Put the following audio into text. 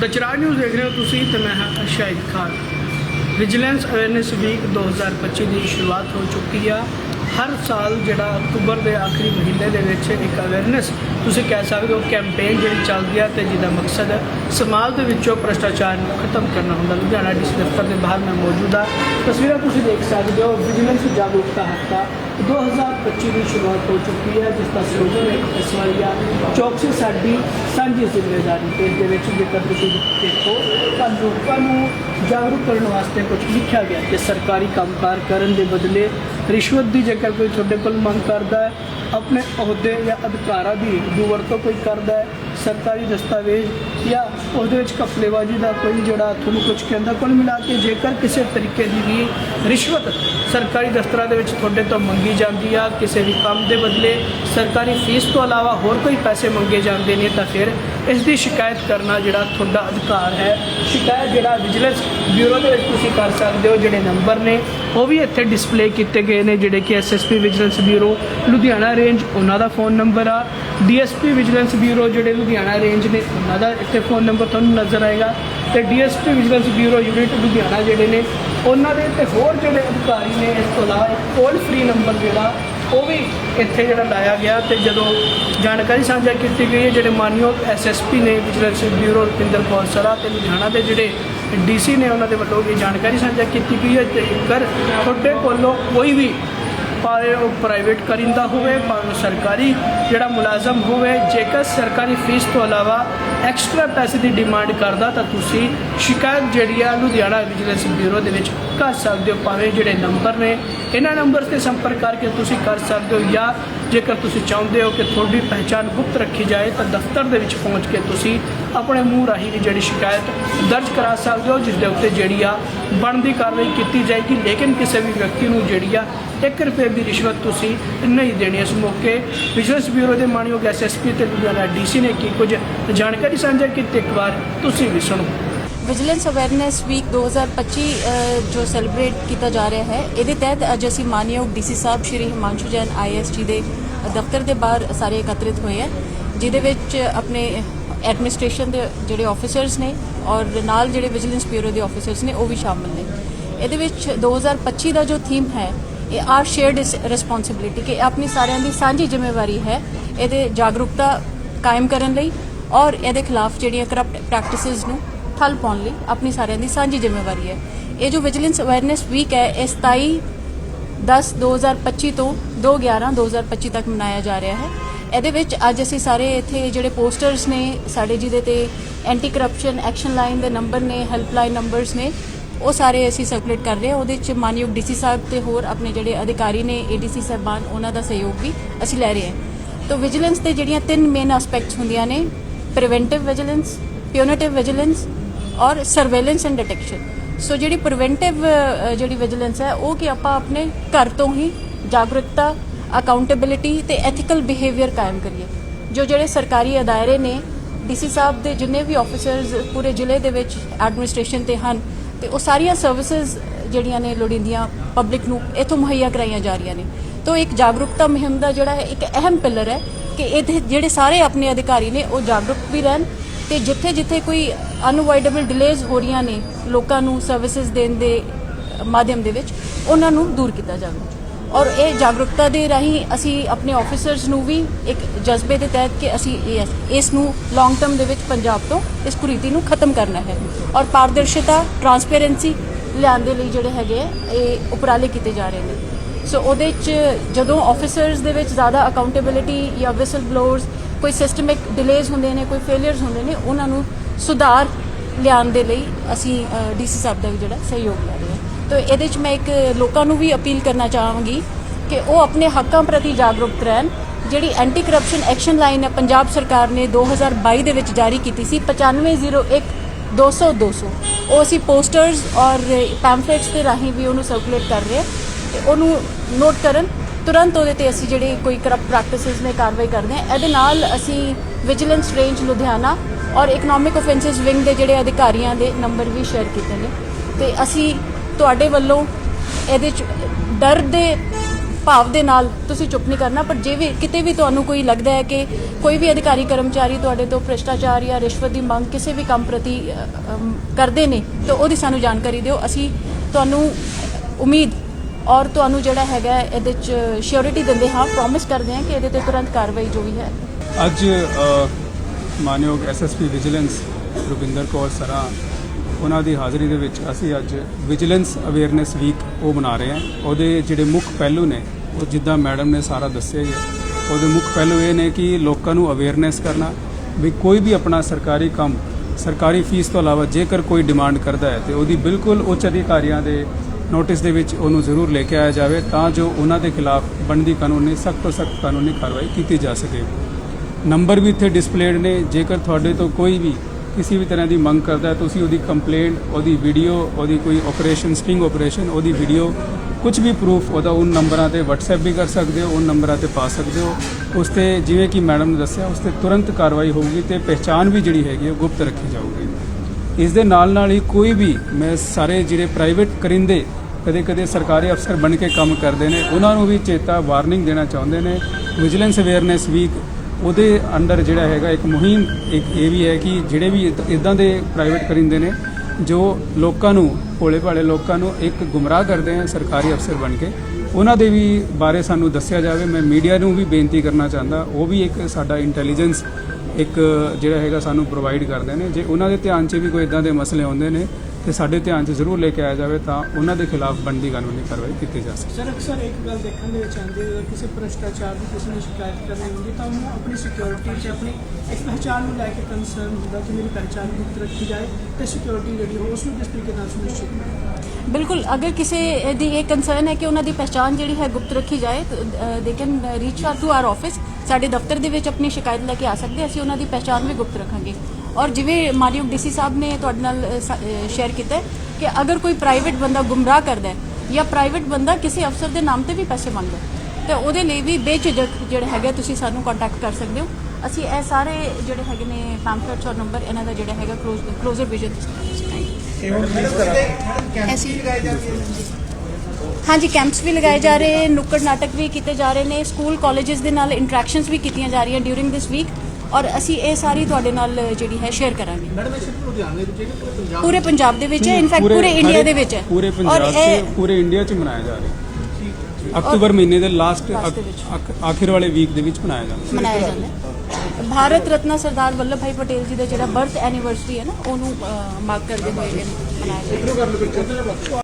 ਦਚਰਾ news ਦੇਖ ਰਹੇ ਹੋ ਤੁਸੀਂ ਤੇ ਮੈਂ ਹਾਂ Shahid Khan. Vigilance awareness week 2025 ਦੀ ਸ਼ੁਰੂਆਤ ਹੋ ਚੁੱਕੀ ਆ। ਹਰ ਸਾਲ ਜਿਹੜਾ ਅਕਤੂਬਰ ਦੇ ਆਖਰੀ ਮਹੀਨੇ ਦੇ ਵਿੱਚ ਇੱਕ ਅਵੇਅਰਨੈਸ ਤੁਸੀਂ ਕਹਿ ਸਕਦੇ ਹੋ ਕੈਂਪੇਨ ਜਿਹੜੀ ਚੱਲਦੀ ਆ ਤੇ ਜਿਹਦਾ ਮਕਸਦ ਸਮਾਜ ਦੇ ਵਿੱਚੋਂ ਭ੍ਰਸ਼ਟਾਚਾਰ ਨੂੰ ਖਤਮ ਕਰਨਾ ਹੁੰਦਾ। ਲੁਧਿਆਣਾ ਡਿਸਟ੍ਰਿਕਟ ਦਫ਼ਤਰ ਦੇ ਬਾਹਰ ਮੈਂ ਮੌਜੂਦ ਹਾਂ। ਤਸਵੀਰਾਂ ਤੁਸੀਂ ਦੇਖ ਸਕਦੇ ਹੋ। ਵਿਜੀਲੈਂਸ ਜਾਗਰੂਕਤਾ ਹਫ਼ਤਾ 2025 ਦੀ ਸ਼ੁਰੂਆਤ ਹੋ ਚੁੱਕੀ ਹੈ, ਜਿਸ ਦਾ ਸਲੋਗਨ ਹੈ ਇਸ ਵਾਰੀ ਚੌਕਸੀ ਸਾਡੀ ਸਾਂਝੀ ਜ਼ਿੰਮੇਵਾਰੀ ਤੇ, ਦੇ ਵਿੱਚ ਜੇਕਰ ਤੁਸੀਂ ਦੇਖੋ, ਤਾਂ ਲੋਕਾਂ ਨੂੰ ਜਾਗਰੂਕ ਕਰਨ ਵਾਸਤੇ ਕੁਝ ਲਿਖਿਆ ਗਿਆ ਕਿ ਸਰਕਾਰੀ ਕੰਮਕਾਰ ਕਰਨ ਦੇ ਬਦਲੇ ਰਿਸ਼ਵਤ ਦੀ ਜੇਕਰ ਕੋਈ ਤੁਹਾਡੇ ਕੋਲ ਮੰਗ ਕਰਦਾ ਹੈ, ਆਪਣੇ ਅਹੁਦੇ ਜਾਂ ਅਧਿਕਾਰਾਂ ਦੀ ਦੁਰਵਰਤੋਂ ਕੋਈ ਕਰਦਾ ਹੈ ਸਰਕਾਰੀ ਦਸਤਾਵੇਜ਼ ਜਾਂ ਉਹਦੇ ਵਿੱਚ ਕਪਲੇਬਾਜ਼ੀ ਦਾ ਕੋਈ ਜਿਹੜਾ ਤੁਹਾਨੂੰ ਕੁਝ ਕਹਿੰਦਾ, ਕੁੱਲ ਮਿਲਾ ਕੇ ਜੇਕਰ ਕਿਸੇ ਤਰੀਕੇ ਦੀ ਵੀ ਰਿਸ਼ਵਤ ਸਰਕਾਰੀ ਦਫ਼ਤਰਾਂ ਦੇ ਵਿੱਚ ਤੁਹਾਡੇ ਤੋਂ ਮੰਗੀ ਜਾਂਦੀ ਆ, ਕਿਸੇ ਵੀ ਕੰਮ ਦੇ ਬਦਲੇ ਸਰਕਾਰੀ ਫੀਸ ਤੋਂ ਇਲਾਵਾ ਹੋਰ ਕੋਈ ਪੈਸੇ ਮੰਗੇ ਜਾਂਦੇ ਨੇ, ਤਾਂ ਫਿਰ ਇਸ ਦੀ ਸ਼ਿਕਾਇਤ ਕਰਨਾ ਜਿਹੜਾ ਤੁਹਾਡਾ ਅਧਿਕਾਰ ਹੈ। ਸ਼ਿਕਾਇਤ ਜਿਹੜਾ ਵਿਜੀਲੈਂਸ ਬਿਊਰੋ ਦੇ ਵਿੱਚ ਤੁਸੀਂ ਕਰ ਸਕਦੇ ਹੋ, ਜਿਹੜੇ ਨੰਬਰ ਨੇ, ਉਹ ਵੀ ਇੱਥੇ ਡਿਸਪਲੇ ਕੀਤੇ ਗਏ ਨੇ, ਜਿਹੜੇ ਕਿ SSP vigilance bureau Ludhiana range ਉਹਨਾਂ ਦਾ ਫੋਨ ਨੰਬਰ ਆ। ਡੀਐਸਪੀ ਵਿਜੀਲੈਂਸ ਬਿਊਰੋ ਜਿਹੜੇ ਲੁਧਿਆਣਾ ਰੇਂਜ ਨੇ, ਉਹਨਾਂ ਦਾ ਇੱਥੇ ਫੋਨ ਨੰਬਰ ਤੁਹਾਨੂੰ ਨਜ਼ਰ ਆਏਗਾ। ਤੇ DSP vigilance bureau unit Ludhiana ਜਿਹੜੇ ਨੇ, ਉਹਨਾਂ ਦੇ ਤੇ ਹੋਰ ਜਿਹੜੇ ਅਧਿਕਾਰੀ ਨੇ, ਇਸ ਤੋਂ ਇਲਾਵਾ ਇੱਕ ਟੋਲ ਫ੍ਰੀ ਨੰਬਰ ਜਿਹੜਾ ਉਹ ਵੀ ਇੱਥੇ ਜਿਹੜਾ ਲਾਇਆ ਗਿਆ ਤੇ ਜਦੋਂ ਜਾਣਕਾਰੀ ਸਾਂਝਾ ਕੀਤੀ ਗਈ ਹੈ, ਜਿਹੜੇ ਮਾਨਯੋਗ ਐਸਐਸਪੀ ਨੇ ਵਿਜੀਲੈਂਸ ਬਿਊਰੋ ਰੁਪਿੰਦਰ ਕੌਰ ਸਰਾ ਤੇ ਲੁਧਿਆਣਾ ਦੇ ਜਿਹੜੇ ਡੀਸੀ ਨੇ, ਉਹਨਾਂ ਦੇ ਵੱਲੋਂ ਇਹ ਜਾਣਕਾਰੀ ਸਾਂਝਾ ਕੀਤੀ ਗਈ ਹੈ ਤੇ ਜੇਕਰ ਤੁਹਾਡੇ ਕੋਲੋਂ ਕੋਈ ਵੀ ਭਾਵੇਂ ਉਹ ਪ੍ਰਾਈਵੇਟ ਕਰਿੰਦਾ ਹੋਵੇ, ਭਾਵੇਂ ਸਰਕਾਰੀ ਜਿਹੜਾ ਮੁਲਾਜ਼ਮ ਹੋਵੇ, ਜੇਕਰ ਸਰਕਾਰੀ ਫੀਸ ਤੋਂ ਇਲਾਵਾ ਐਕਸਟਰਾ ਪੈਸੇ ਦੀ ਡਿਮਾਂਡ ਕਰਦਾ, ਤਾਂ ਤੁਸੀਂ ਸ਼ਿਕਾਇਤ ਜਿਹੜੀ ਆ ਲੁਧਿਆਣਾ ਵਿਜੀਲੈਂਸ ਬਿਊਰੋ ਦੇ ਵਿੱਚ ਕਰ ਸਕਦੇ ਹੋ, ਭਾਵੇਂ ਜਿਹੜੇ ਨੰਬਰ ਨੇ। ਇਹਨਾਂ ਨੰਬਰ ਤੇ ਸੰਪਰਕ ਕਰਕੇ ਤੁਸੀਂ ਕਰ ਸਕਦੇ ਹੋ ਜਾਂ ਜੇਕਰ ਤੁਸੀਂ ਚਾਹੁੰਦੇ ਹੋ ਕਿ ਤੁਹਾਡੀ ਪਹਿਚਾਣ ਗੁਪਤ ਰੱਖੀ ਜਾਏ, ਤਾਂ ਦਫ਼ਤਰ ਦੇ ਵਿੱਚ ਪਹੁੰਚ ਕੇ ਤੁਸੀਂ ਆਪਣੇ ਮੂੰਹ ਰਾਹੀਂ ਵੀ ਜਿਹੜੀ ਸ਼ਿਕਾਇਤ ਦਰਜ ਕਰਾ ਸਕਦੇ ਹੋ, ਜਿਸ ਦੇ ਉੱਤੇ ਜਿਹੜੀ ਆ ਬਣਦੀ ਕਾਰਵਾਈ ਕੀਤੀ ਜਾਏਗੀ। ਲੇਕਿਨ ਕਿਸੇ ਵੀ ਵਿਅਕਤੀ ਨੂੰ ਜਿਹੜੀ ਆ 1 ਰੁਪਏ ਦੀ ਰਿਸ਼ਵਤ ਤੁਸੀਂ ਨਹੀਂ ਦੇਣੀ। ਇਸ ਮੌਕੇ ਵਿਜੀਲੈਂਸ ਬਿਊਰੋ ਦੇ ਮਾਨਯੋਗ ਐਸਐਸਪੀ ਤੇ ਲੁਧਿਆਣਾ ਡੀਸੀ ਨੇ ਕੀ ਕੁਝ ਜਾਣਕਾਰੀ ਸਾਂਝਾ ਕੀਤੀ, ਇੱਕ ਵਾਰ ਤੁਸੀਂ ਵੀ ਸੁਣੋ। ਵਿਜੀਲੈਂਸ ਅਵੇਅਰਨੈਸ ਵੀਕ 2025 ਅ, ਜੋ ਸੈਲੀਬ੍ਰੇਟ ਕੀਤਾ ਜਾ ਰਿਹਾ ਹੈ ਇਹਦੇ ਤਹਿਤ ਅੱਜ ਅਸੀਂ ਮਾਨਯੋਗ ਡੀਸੀ ਸਾਹਿਬ ਸ਼੍ਰੀ ਹਿਮਾਂਸ਼ੂ ਜੈਨ ਆਈਐਸਜੀ ਦੇ ਦਫ਼ਤਰ ਦੇ ਬਾਹਰ ਸਾਰੇ ਇਕੱਤਰਿਤ ਹੋਏ ਹੈ ਜਿਹਦੇ ਵਿੱਚ ਆਪਣੇ ਐਡਮਿਨਿਸਟ੍ਰੇਸ਼ਨ ਦੇ ਜਿਹੜੇ ਆਫੀਸਰਸ ਨੇ ਔਰ ਨਾਲ ਜਿਹੜੇ ਵਿਜੀਲੈਂਸ ਬਿਊਰੋ ਦੇ ਆਫੀਸਰਸ ਨੇ ਉਹ ਵੀ ਸ਼ਾਮਲ ਨੇ। ਇਹਦੇ ਵਿੱਚ 2025 ਦਾ ਜੋ ਥੀਮ ਹੈ ਇਹ ਆਰ ਸ਼ੇਅਰਡ ਰਿਸਪੌਂਸਿਬਿਲਿਟੀ ਕਿ ਆਪਣੀ ਸਾਰਿਆਂ ਦੀ ਸਾਂਝੀ ਜ਼ਿੰਮੇਵਾਰੀ ਹੈ ਇਹਦੇ ਜਾਗਰੂਕਤਾ ਕਾਇਮ ਕਰਨ ਲਈ ਔਰ ਇਹਦੇ ਖਿਲਾਫ ਜਿਹੜੀਆਂ ਕਰਪਟ ਪ੍ਰੈਕਟਿਸਿਸ ਨੂੰ ਠੱਲ ਪਾਉਣ ਲਈ ਆਪਣੀ ਸਾਰਿਆਂ ਦੀ ਸਾਂਝੀ ਜ਼ਿੰਮੇਵਾਰੀ ਹੈ। ਇਹ ਜੋ ਵਿਜੀਲੈਂਸ ਅਵੇਅਰਨੈਸ ਵੀਕ ਹੈ, ਇਹ 27 10 2025 ਤੋਂ 2 11 2025 ਤੱਕ ਮਨਾਇਆ ਜਾ ਰਿਹਾ ਹੈ। ਇਹਦੇ ਵਿੱਚ ਅੱਜ ਅਸੀਂ ਸਾਰੇ ਇੱਥੇ ਜਿਹੜੇ ਪੋਸਟਰਸ ਨੇ, ਸਾਡੇ ਜਿਹਦੇ ਤੇ ਐਂਟੀ ਕਰਪਸ਼ਨ ਐਕਸ਼ਨ ਲਾਈਨ ਦੇ ਨੰਬਰ ਨੇ ਹੈਲਪਲਾਈਨ ਨੰਬਰਸ ਨੇ, ਉਹ ਸਾਰੇ ਅਸੀਂ ਸਰਕੂਲੇਟ ਕਰ ਰਹੇ ਹਾਂ। ਉਹਦੇ ਵਿੱਚ ਮਾਨਯੋਗ ਡੀਸੀ ਸਾਹਿਬ ਤੇ ਹੋਰ ਆਪਣੇ ਜਿਹੜੇ ਅਧਿਕਾਰੀ ਨੇ ਏਡੀਸੀ ਸਾਹਿਬਾਨ, ਉਹਨਾਂ ਦਾ ਸਹਿਯੋਗ ਵੀ ਅਸੀਂ ਲੈ ਰਹੇ ਹਾਂ। ਤਾਂ ਵਿਜੀਲੈਂਸ ਤੇ ਜਿਹੜੀਆਂ ਤਿੰਨ ਮੇਨ ਐਸਪੈਕਟਸ ਹੁੰਦੀਆਂ ਨੇ preventive vigilance punitive vigilance or surveillance and detection so ਜਿਹੜੀ ਪ੍ਰੀਵੈਂਟਿਵ ਜਿਹੜੀ ਵਿਜੀਲੈਂਸ ਹੈ, ਉਹ ਕਿ ਆਪਾਂ ਆਪਣੇ ਘਰ ਤੋਂ ਹੀ ਜਾਗਰੂਕਤਾ ਅਕਾਊਂਟੇਬਿਲਿਟੀ ਤੇ ਐਥੀਕਲ ਬਿਹੇਵੀਅਰ ਕਾਇਮ ਕਰੀਏ। ਜੋ ਜਿਹੜੇ ਸਰਕਾਰੀ ਅਦਾਰੇ ਨੇ ਡੀਸੀ ਸਾਹਿਬ ਦੇ ਜਿੰਨੇ ਵੀ ਆਫੀਸਰਸ ਪੂਰੇ ਜ਼ਿਲ੍ਹੇ ਦੇ ਵਿੱਚ ਐਡਮਿਨਿਸਟ੍ਰੇਸ਼ਨ ਤੇ ਹਨ, ਤੇ ਉਹ ਸਾਰੀਆਂ ਸਰਵਿਸਿਜ਼ ਜਿਹੜੀਆਂ ਨੇ ਲੋੜੀਂਦੀਆਂ ਪਬਲਿਕ ਨੂੰ ਇਥੋਂ ਮੁਹੱਈਆ ਕਰਾਈਆਂ ਜਾ ਰਹੀਆਂ ਨੇ। ਤੋਂ ਇੱਕ ਜਾਗਰੂਕਤਾ ਮੁਹਿੰਮ ਦਾ ਜਿਹੜਾ ਹੈ, ਇੱਕ ਅਹਿਮ ਪਿਲਰ ਹੈ ਕਿ ਇਹਦੇ ਜਿਹੜੇ ਸਾਰੇ ਆਪਣੇ ਅਧਿਕਾਰੀ ਨੇ, ਉਹ ਜਾਗਰੂਕ ਵੀ ਰਹਿਣ ਤੇ ਜਿੱਥੇ ਜਿੱਥੇ ਕੋਈ ਅਨਅਵੋਇਡੇਬਲ ਡਿਲੇਜ਼ ਹੋ ਰਹੀਆਂ ਨੇ ਲੋਕਾਂ ਨੂੰ ਸਰਵਿਸਿਜ਼ ਦੇਣ ਦੇ ਮਾਧਿਅਮ ਦੇ ਵਿੱਚ ਉਹਨਾਂ ਨੂੰ ਦੂਰ ਕੀਤਾ ਜਾਵੇ। ਔਰ ਇਹ ਜਾਗਰੂਕਤਾ ਦੇ ਰਾਹੀਂ ਅਸੀਂ ਆਪਣੇ ਆਫੀਸਰਸ ਨੂੰ ਵੀ ਇੱਕ ਜਜ਼ਬੇ ਦੇ ਤਹਿਤ ਕਿ ਅਸੀਂ ਇਸ ਨੂੰ ਲੌਂਗ ਟਰਮ ਦੇ ਵਿੱਚ ਪੰਜਾਬ ਤੋਂ ਇਸ ਕੁਰੀਤੀ ਨੂੰ ਖਤਮ ਕਰਨਾ ਹੈ। ਔਰ ਪਾਰਦਰਸ਼ਤਾ ਟਰਾਂਸਪੇਰੈਂਸੀ ਲਿਆਉਣ ਦੇ ਲਈ ਜਿਹੜੇ ਹੈਗੇ ਆ, ਇਹ ਉਪਰਾਲੇ ਕੀਤੇ ਜਾ ਰਹੇ ਨੇ। ਸੋ ਉਹਦੇ ਚ ਜਦੋਂ ਆਫੀਸਰਸ ਦੇ ਵਿੱਚ ਜ਼ਿਆਦਾ ਅਕਾਊਂਟੇਬਿਲਿਟੀ ਜਾਂ ਵਿਸਲ ਬਲੋਅਰਸ ਕੋਈ ਸਿਸਟਮਿਕ ਡਿਲੇਜ਼ ਹੁੰਦੇ ਨੇ ਕੋਈ ਫੇਲਿਅਰਸ ਹੁੰਦੇ ਨੇ ਉਹਨਾਂ ਨੂੰ ਸੁਧਾਰ ਲਿਆਉਣ ਦੇ ਲਈ ਅਸੀਂ ਡੀਸੀ ਸਾਹਿਬ ਦਾ ਵੀ ਜਿਹੜਾ ਸਹਿਯੋਗ ਲੈ ਰਹੇ ਹਾਂ। ਤਾਂ ਇਹਦੇ ਚ ਮੈਂ ਇੱਕ ਲੋਕਾਂ ਨੂੰ ਵੀ ਅਪੀਲ ਕਰਨਾ ਚਾਹਾਂਗੀ ਕਿ ਉਹ ਆਪਣੇ ਹੱਕਾਂ ਪ੍ਰਤੀ ਜਾਗਰੂਕ ਰਹਿਣ। ਜਿਹੜੀ ਐਂਟੀ ਕਰਪਸ਼ਨ ਐਕਸ਼ਨ ਲਾਈਨ ਹੈ, ਪੰਜਾਬ ਸਰਕਾਰ ਨੇ 2022 ਦੇ ਵਿੱਚ ਜਾਰੀ ਕੀਤੀ ਸੀ 9501 200 200 ਉਹ ਅਸੀਂ ਪੋਸਟਰਸ ਔਰ ਪੈਂਫਲੇਟਸ ਦੇ ਰਾਹੀਂ ਵੀ ਉਹਨੂੰ ਸਰਕੂਲੇਟ ਕਰ ਰਹੇ ਹਾਂ ਤੇ ਉਹਨੂੰ ਨੋਟ ਕਰਨ ਤੁਰੰਤ ਉਹਦੇ ਤੇ ਅਸੀਂ ਜਿਹੜੇ ਕੋਈ ਕਰਪਟ ਪ੍ਰੈਕਟਿਸਿਸ ਨੇ ਕਾਰਵਾਈ ਕਰਦੇ ਹਾਂ। ਇਹਦੇ ਨਾਲ ਅਸੀਂ ਵਿਜੀਲੈਂਸ ਰੇਂਜ ਲੁਧਿਆਣਾ ਔਰ ਇਕਨੋਮਿਕ ਆਫੈਂਸਸ ਵਿੰਗ ਦੇ ਜਿਹੜੇ ਅਧਿਕਾਰੀਆਂ ਦੇ ਨੰਬਰ ਵੀ ਸ਼ੇਅਰ ਕੀਤੇ ਨੇ। ਤੇ ਅਸੀਂ ਤੁਹਾਡੇ ਵੱਲੋਂ ਇਹਦੇ ਚ ਡਰ ਦੇ ਭਾਵ ਦੇ ਨਾਲ ਤੁਸੀਂ ਚੁੱਪ ਨਹੀਂ ਕਰਨਾ, ਪਰ ਜੇ ਵੀ ਕਿਤੇ ਵੀ ਤੁਹਾਨੂੰ ਕੋਈ ਲੱਗਦਾ ਹੈ ਕਿ ਕੋਈ ਵੀ ਅਧਿਕਾਰੀ ਕਰਮਚਾਰੀ ਤੁਹਾਡੇ ਤੋਂ ਭ੍ਰਿਸ਼ਟਾਚਾਰ ਜਾਂ ਰਿਸ਼ਵਤ ਦੀ ਮੰਗ ਕਿਸੇ ਵੀ ਕੰਮ ਪ੍ਰਤੀ ਕਰਦੇ ਨੇ, ਤਾਂ ਉਹਦੀ ਸਾਨੂੰ ਜਾਣਕਾਰੀ ਦਿਓ। ਅਸੀਂ ਤੁਹਾਨੂੰ ਉਮੀਦ ਔਰ ਤੁਹਾਨੂੰ ਜਿਹੜਾ ਹੈਗਾ ਇਹਦੇ ਚ ਸ਼ਿਓਰਿਟੀ ਦਿੰਦੇ ਹਾਂ ਪ੍ਰੋਮਿਸ ਕਰਦੇ ਹਾਂ ਕਿ ਇਹਦੇ ਤੇ ਤੁਰੰਤ ਕਾਰਵਾਈ ਜੋ ਵੀ ਹੈ। ਅੱਜ ਅ, ਮਾਨਯੋਗ ਐਸਐਸਪੀ ਵਿਜੀਲੈਂਸ ਰੁਪਿੰਦਰ ਕੌਰ ਸਰਾਂ ਉਹਨਾਂ ਦੀ ਹਾਜ਼ਰੀ ਦੇ ਵਿੱਚ ਅਸੀਂ ਅੱਜ ਵਿਜੀਲੈਂਸ ਅਵੇਅਰਨੈਸ ਵੀਕ ਉਹ ਮਨਾ ਰਹੇ ਹਾਂ। ਉਹਦੇ ਜਿਹੜੇ ਮੁੱਖ ਪਹਿਲੂ ਨੇ ਉਹ ਜਿੱਦਾਂ ਮੈਡਮ ਨੇ ਸਾਰਾ ਦੱਸਿਆ ਹੀ ਹੈ ਉਹਦੇ ਮੁੱਖ ਪਹਿਲੂ ਇਹ ਨੇ ਕਿ ਲੋਕਾਂ ਨੂੰ ਅਵੇਅਰਨੈਸ ਕਰਨਾ ਵੀ ਕੋਈ ਵੀ ਆਪਣਾ ਸਰਕਾਰੀ ਕੰਮ ਸਰਕਾਰੀ ਫੀਸ ਤੋਂ ਇਲਾਵਾ ਜੇਕਰ ਕੋਈ ਡਿਮਾਂਡ ਕਰਦਾ ਹੈ ਤੇ ਉਹਦੀ ਬਿਲਕੁਲ ਉੱਚ ਅਧਿਕਾਰੀਆਂ ਦੇ ਨੋਟਿਸ ਦੇ ਵਿੱਚ ਉਹਨੂੰ ਜ਼ਰੂਰ ਲੈ ਕੇ ਆਇਆ ਜਾਵੇ ਤਾਂ ਜੋ ਉਹਨਾਂ ਦੇ ਖਿਲਾਫ ਬਣਦੀ ਕਾਨੂੰਨੀ, ਸਖਤ ਤੋਂ ਸਖਤ ਕਾਨੂੰਨੀ ਕਾਰਵਾਈ ਕੀਤੀ ਜਾ ਸਕੇ। ਨੰਬਰ ਵੀ ਇੱਥੇ ਡਿਸਪਲੇਡ ਨੇ। ਜੇਕਰ ਤੁਹਾਡੇ ਤੋਂ ਕੋਈ ਵੀ ਕਿਸੇ ਵੀ ਤਰ੍ਹਾਂ ਦੀ ਮੰਗ ਕਰਦਾ ਤੁਸੀਂ ਉਹਦੀ ਕੰਪਲੇਂਟ, ਉਹਦੀ ਵੀਡੀਓ, ਉਹਦੀ ਕੋਈ ਆਪਰੇਸ਼ਨ ਸਟਿੰਗ ਆਪਰੇਸ਼ਨ ਉਹਦੀ ਵੀਡੀਓ, ਕੁਝ ਵੀ ਪ੍ਰੂਫ ਉਹਦਾ ਉਨ ਨੰਬਰਾਂ ਤੇ WhatsApp ਵੀ ਕਰ ਸਕਦੇ ਹੋ ਉਨ ਨੰਬਰਾਂ ਤੇ ਪਾ ਸਕਦੇ ਹੋ। ਉਸ ਤੇ ਜਿਵੇਂ ਕਿ ਮੈਡਮ ਨੇ ਦੱਸਿਆ, ਉਸ ਤੇ ਤੁਰੰਤ ਕਾਰਵਾਈ ਹੋਊਗੀ ਤੇ ਪਹਿਚਾਣ ਵੀ ਜਿਹੜੀ ਹੈਗੀ ਉਹ ਗੁਪਤ ਰੱਖੀ ਜਾਊਗੀ। ਇਸ ਦੇ ਨਾਲ ਨਾਲ ਹੀ ਕੋਈ ਵੀ ਮੈਂ ਸਾਰੇ ਜਿਹੜੇ ਪ੍ਰਾਈਵੇਟ ਕਰਿੰਦੇ, ਕਦੇ ਕਦੇ ਸਰਕਾਰੀ ਅਫਸਰ ਬਣ ਕੇ ਕੰਮ ਕਰਦੇ ਨੇ, ਉਹਨਾਂ ਨੂੰ ਵੀ ਚੇਤਾ ਵਾਰਨਿੰਗ ਦੇਣਾ ਚਾਹੁੰਦੇ ਨੇ। ਵਿਜੀਲੈਂਸ ਅਵੇਅਰਨੈਸ ਵੀਕ ਉਹਦੇ ਅੰਡਰ ਜਿਹੜਾ ਹੈਗਾ ਇੱਕ ਮੁਹਿੰਮ, ਇੱਕ ਇਹ ਵੀ ਹੈ ਕਿ ਜਿਹੜੇ ਵੀ ਇਦਾਂ ਦੇ ਪ੍ਰਾਈਵੇਟ ਕਰਿੰਦੇ ਨੇ, ਜੋ ਲੋਕਾਂ ਨੂੰ, ਭੋਲੇ ਭਾਲੇ ਲੋਕਾਂ ਨੂੰ ਇੱਕ ਗੁੰਮਰਾਹ ਕਰਦੇ ਆ ਸਰਕਾਰੀ ਅਫਸਰ ਬਣ ਕੇ ਉਹਨਾਂ ਦੇ ਵੀ ਬਾਰੇ ਸਾਨੂੰ ਦੱਸਿਆ ਜਾਵੇ, ਮੈਂ ਮੀਡੀਆ ਨੂੰ ਵੀ ਬੇਨਤੀ ਕਰਨਾ ਚਾਹੁੰਦਾ, ਉਹ ਵੀ ਇੱਕ ਸਾਡਾ ਇੰਟੈਲੀਜੈਂਸ ਇੱਕ ਜਿਹੜਾ ਹੈਗਾ ਸਾਨੂੰ ਪ੍ਰੋਵਾਈਡ ਕਰਦੇ ਨੇ। ਜੇ ਉਹਨਾਂ ਦੇ ਧਿਆਨ 'ਚ ਵੀ ਕੋਈ ਇਦਾਂ ਦੇ ਮਸਲੇ ਆਉਂਦੇ ਨੇ ਤੇ ਸਾਡੇ ਧਿਆਨ 'ਚ ਜ਼ਰੂਰ ਲੈ ਕੇ ਆਇਆ ਜਾਵੇ, ਤਾਂ ਉਹਨਾਂ ਦੇ ਖਿਲਾਫ ਬਣਦੀ ਕਾਨੂੰਨੀ ਕਾਰਵਾਈ ਕੀਤੀ ਜਾ ਸਕੇ। ਸਰ, ਅਕਸਰ ਇੱਕ ਗੱਲ ਦੇਖਣ ਦੇ ਵਿੱਚ ਆਉਂਦੀ ਹੈ ਕਿਸੇ ਭ੍ਰਿਸ਼ਟਾਚਾਰ ਦੀ ਕਿਸੇ ਨੇ ਸ਼ਿਕਾਇਤ ਕਰਨੀ ਹੁੰਦੀ, ਤਾਂ ਉਹਨੂੰ ਆਪਣੀ ਸਿਕਿਉਰਿਟੀ 'ਚ ਆਪਣੀ ਇੱਕ ਪਹਿਚਾਣ ਨੂੰ ਲੈ ਕੇ ਕੰਸਰਨ ਹੁੰਦਾ ਕਿ ਮੇਰੀ ਪਹਿਚਾਣ ਗੁਪਤ ਰੱਖੀ ਜਾਏ ਤੇ ਸਿਕਿਉਰਿਟੀ ਜਿਹੜੀ ਉਸ ਨੂੰ ਕਿਸ ਤਰੀਕੇ ਨਾਲ ਸੁਨਿਸ਼ਚਿਤ ਬਿਲਕੁਲ ਅਗਰ ਕਿਸੇ ਦੀ ਇਹ ਕੰਸਰਨ ਹੈ ਕਿ ਉਹਨਾਂ ਦੀ ਪਛਾਣ ਜਿਹੜੀ ਹੈ ਗੁਪਤ ਰੱਖੀ ਜਾਏ ਦੇ can reach out to our office ਸਾਡੇ ਦਫ਼ਤਰ ਦੇ ਵਿੱਚ ਆਪਣੀ ਸ਼ਿਕਾਇਤ ਲੈ ਕੇ ਆ ਸਕਦੇ ਅਸੀਂ ਉਹਨਾਂ ਦੀ ਪਛਾਣ ਵੀ ਗੁਪਤ ਰੱਖਾਂਗੇ। ਔਰ ਜਿਵੇਂ ਮਾਨਯੋਗ ਡੀਸੀ ਸਾਹਿਬ ਨੇ ਤੁਹਾਡੇ ਨਾਲ ਸ਼ੇਅਰ ਕੀਤਾ ਕਿ ਅਗਰ ਕੋਈ ਪ੍ਰਾਈਵੇਟ ਬੰਦਾ ਗੁੰਮਰਾਹ ਕਰਦਾ ਹੈ ਜਾਂ ਪ੍ਰਾਈਵੇਟ ਬੰਦਾ ਕਿਸੇ ਅਫਸਰ ਦੇ ਨਾਮ ਤੇ ਵੀ ਪੈਸੇ ਮੰਗਦਾ ਹੈ, ਤੇ ਉਹਦੇ ਲਈ ਵੀ ਬੇਝਿਜਕ ਜਿਹੜਾ ਹੈਗਾ ਤੁਸੀਂ ਸਾਨੂੰ ਕੰਟੈਕਟ ਕਰ ਸਕਦੇ ਹੋ। ਅਸੀਂ ਇਹ ਸਾਰੇ ਜਿਹੜੇ ਹੈਗੇ ਨੇ ਪੈਂਫਲੇਟਸ ਔਰ ਨੰਬਰ ਇਹਨਾਂ ਦਾ ਜਿਹੜਾ ਹੈਗਾ ਕਲੋਜ਼ਰ ਵਿਜ਼ਨ ਐਸੀ ਹਾਂਜੀ ਕੈਂਪਸ ਵੀ ਲਗਾਏ ਜਾ ਰਹੇ ਨੁੱਕੜ ਨਾਟਕ ਵੀ ਕੀਤੇ ਜਾ ਰਹੇ ਨੇ ਸਕੂਲ ਕਾਲਜਸ ਦੇ ਨਾਲ ਇੰਟਰੈਕਸ਼ਨਸ ਵੀ ਕੀਤੀਆਂ ਜਾ ਰਹੀਆਂ ਡਿਊਰਿੰਗ ਦਿਸ ਵੀਕ ਔਰ ਅਸੀਂ ਇਹ ਸਾਰੀ ਤੁਹਾਡੇ ਨਾਲ ਜਿਹੜੀ ਹੈ ਸ਼ੇਅਰ ਕਰਾਂਗੇ। ਮੈਡਮ ਇਹ ਸਿਰਫ ਲੁਧਿਆਣੇ ਵਿੱਚ ਹੈ ਪੂਰੇ ਪੰਜਾਬ ਦੇ ਵਿੱਚ ਹੈ ਇਨਫੈਕਟ ਪੂਰੇ ਇੰਡੀਆ ਦੇ ਵਿੱਚ ਹੈ। ਪੂਰੇ ਔਰ ਪੰਜਾਬ 'ਚ ਇਹ ਪੂਰੇ ਇੰਡੀਆ 'ਚ ਮਨਾਇਆ ਜਾ ਰਿਹਾ। ਅਕਤੂਬਰ ਮਹੀਨੇ ਦੇ ਲਾਸਟ Last ਦੇ ਵਿੱਚ। ਆਖਿਰ ਵਾਲੇ ਵੀਕ ਦੇ ਵਿੱਚ ਮਨਾਇਆ ਜਾਂਦਾ ਮਨਾਇਆ ਜਾਂਦਾ ਹੈ। ਭਾਰਤ ਰਤਨਾ ਸਰਦਾਰ ਵੱਲਭ ਭਾਈ ਪਟੇਲ ਜੀ ਦਾ ਜਿਹੜਾ ਬਰਥ ਐਨੀਵਰਸਰੀ ਹੈ ਨਾ, ਉਹਨੂੰ ਮਾਰਕ ਕਰਦੇ ਹੋਏ ਮਨਾਇਆ ਜਾਂਦਾ